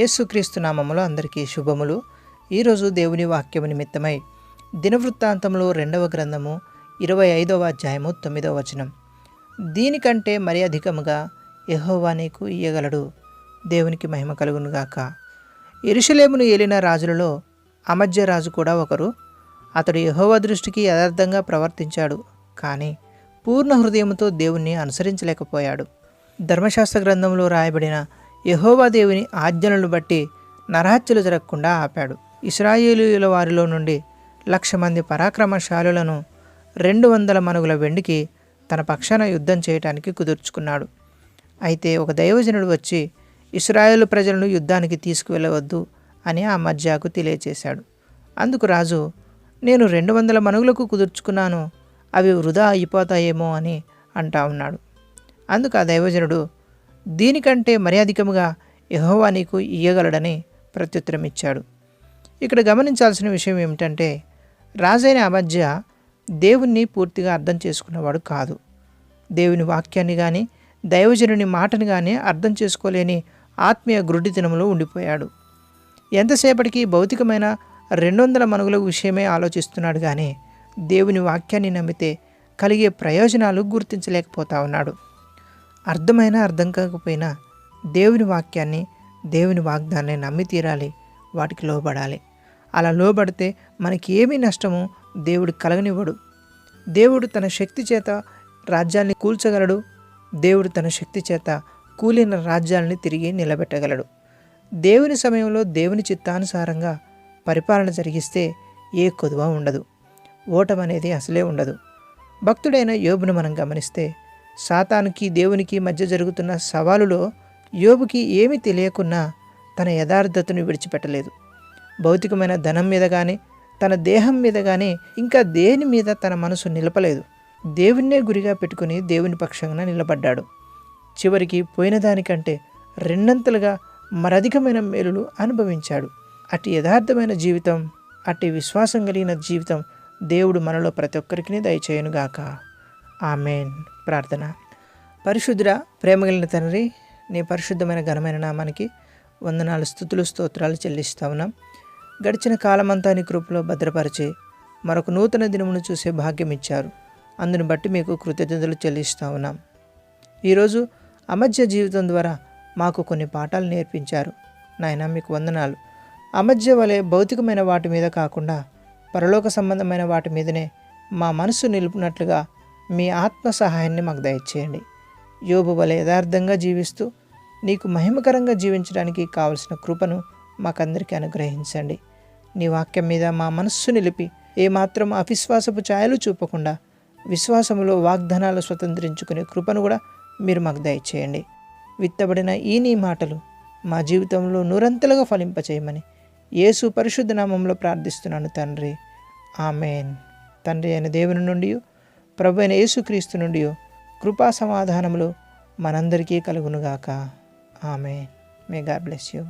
యేసుక్రీస్తు నామములో అందరికీ శుభములు. ఈరోజు దేవుని వాక్యము నిమిత్తమై దినవృత్తాంతంలో రెండవ గ్రంథము ఇరవై ఐదవ అధ్యాయము తొమ్మిదవ వచనం. దీనికంటే మరి అధికముగా యహోవా నీకు ఇయ్యగలడు. దేవునికి మహిమ కలుగునుగాక ఎరుషలేమును ఏలిన రాజులలో అమధ్య రాజు కూడా ఒకరు. అతడు యెహోవా దృష్టికి యథార్థంగా ప్రవర్తించాడు. కానీ పూర్ణ హృదయంతో దేవుణ్ణి అనుసరించలేకపోయాడు. ధర్మశాస్త్ర గ్రంథంలో రాయబడిన యెహోవా దేవుని ఆజ్ఞలను బట్టి నరహత్యలు జరగకుండా ఆపాడు. ఇస్రాయేలీయుల వారిలో నుండి లక్ష మంది పరాక్రమశాలులను రెండు వందల మనుగుల వెండికి తన పక్షాన యుద్ధం చేయటానికి కుదుర్చుకున్నాడు. అయితే ఒక దైవజనుడు వచ్చి ఇస్రాయేల్ ప్రజలను యుద్ధానికి తీసుకువెళ్ళవద్దు అని ఆ మధ్యాకు తెలియచేశాడు. అందుకు రాజు నేను రెండు వందల మనుగులకు కుదుర్చుకున్నాను అవి వృధా అయిపోతాయేమో అని అంటా ఉన్నాడు. అందుకు ఆ దైవజనుడు దీనికంటే మర్యాదికముగా యహోవా నీకు ఇయ్యగలడని ప్రత్యుత్తరం ఇచ్చాడు ఇక్కడ గమనించాల్సిన విషయం ఏమిటంటే రాజైన అమధ్య దేవుణ్ణి పూర్తిగా అర్థం చేసుకున్నవాడు కాదు. దేవుని వాక్యాన్ని కానీ దైవజనుని మాటని కానీ అర్థం చేసుకోలేని ఆత్మీయ గ్రుడ్డితనంలో ఉండిపోయాడు. ఎంతసేపటికి భౌతికమైన రెండు వందల మనుగుల విషయమే ఆలోచిస్తున్నాడు కానీ దేవుని వాక్యాన్ని నమ్మితే కలిగే ప్రయోజనాలు గుర్తించలేకపోతా ఉన్నాడు. అర్థమైనా అర్థం కాకపోయినా దేవుని వాక్యాన్ని దేవుని వాగ్దాన్ని నమ్మి తీరాలి వాటికి లోబడాలి. అలా లోబడితే మనకి ఏమీ నష్టమో దేవుడు కలగనివ్వడు. దేవుడు తన శక్తి చేత రాజ్యాల్ని కూల్చగలడు. దేవుడు తన శక్తి చేత కూలిన రాజ్యాలని తిరిగి నిలబెట్టగలడు. దేవుని సమయంలో దేవుని చిత్తానుసారంగా పరిపాలన జరిగిస్తే ఏ కొదువ ఉండదు. ఓటమనేది అసలే ఉండదు. భక్తుడైన యోబును మనం గమనిస్తే సాతానికి దేవునికి మధ్య జరుగుతున్న సవాలులో యోబుకి ఏమీ తెలియకున్నా తన యథార్థతను విడిచిపెట్టలేదు. భౌతికమైన ధనం మీద కానీ తన దేహం మీద కానీ ఇంకా దేని మీద తన మనసు నిలపలేదు. దేవుణ్ణే గురిగా పెట్టుకుని దేవుని పక్షంగా నిలబడ్డాడు. చివరికి పోయిన దానికంటే రెండంతలుగా మరధికమైన మేలులు అనుభవించాడు. అటు యథార్థమైన జీవితం అటు విశ్వాసం కలిగిన జీవితం దేవుడు మనలో ప్రతి ఒక్కరికి దయచేయనుగాక. ఆమెన్. ప్రార్థన. పరిశుద్ధుడ ప్రేమగలిగిన తండ్రి నీ పరిశుద్ధమైన ఘనమైన నామానికి వందనాలు స్థుతులు స్తోత్రాలు చెల్లిస్తా ఉన్నాం. గడిచిన కాలమంతా నీ కృపలో భద్రపరిచి మరొక నూతన దినమును చూసే భాగ్యం ఇచ్చారు. అందుని బట్టి మీకు కృతజ్ఞతలు చెల్లిస్తా ఉన్నాం. ఈరోజు అమధ్య జీవితం ద్వారా మాకు కొన్ని పాఠాలు నేర్పించారు. నాయన మీకు వందనాలు. అమధ్య వలె భౌతికమైన వాటి మీద కాకుండా పరలోక సంబంధమైన వాటి మీదనే మా మనసు నిలుపునట్లుగా మీ ఆత్మ సహాయాన్ని మాకు దయచేయండి. యోబు వలె యథార్థంగా జీవిస్తూ నీకు మహిమకరంగా జీవించడానికి కావలసిన కృపను మాకందరికీ అనుగ్రహించండి. నీ వాక్యం మీద మా మనస్సు నిలిపి ఏమాత్రం అవిశ్వాసపు ఛాయలు చూపకుండా విశ్వాసములో వాగ్దానాలు స్వతంత్రించుకునే కృపను కూడా మీరు మాకు దయచేయండి. విత్తబడిన ఈ నీ మాటలు మా జీవితంలో నూరంతలుగా ఫలింపచేయమని యేసు పరిశుద్ధ నామంలో ప్రార్థిస్తున్నాను తండ్రి. ఆమెన్. తండ్రి అయిన దేవుని నుండి ప్రభు అయిన యేసుక్రీస్తు నుండి కృపా సమాధానములు మనందరికీ కలుగునుగాక. ఆమె మే గాడ్ బ్లెస్ యూ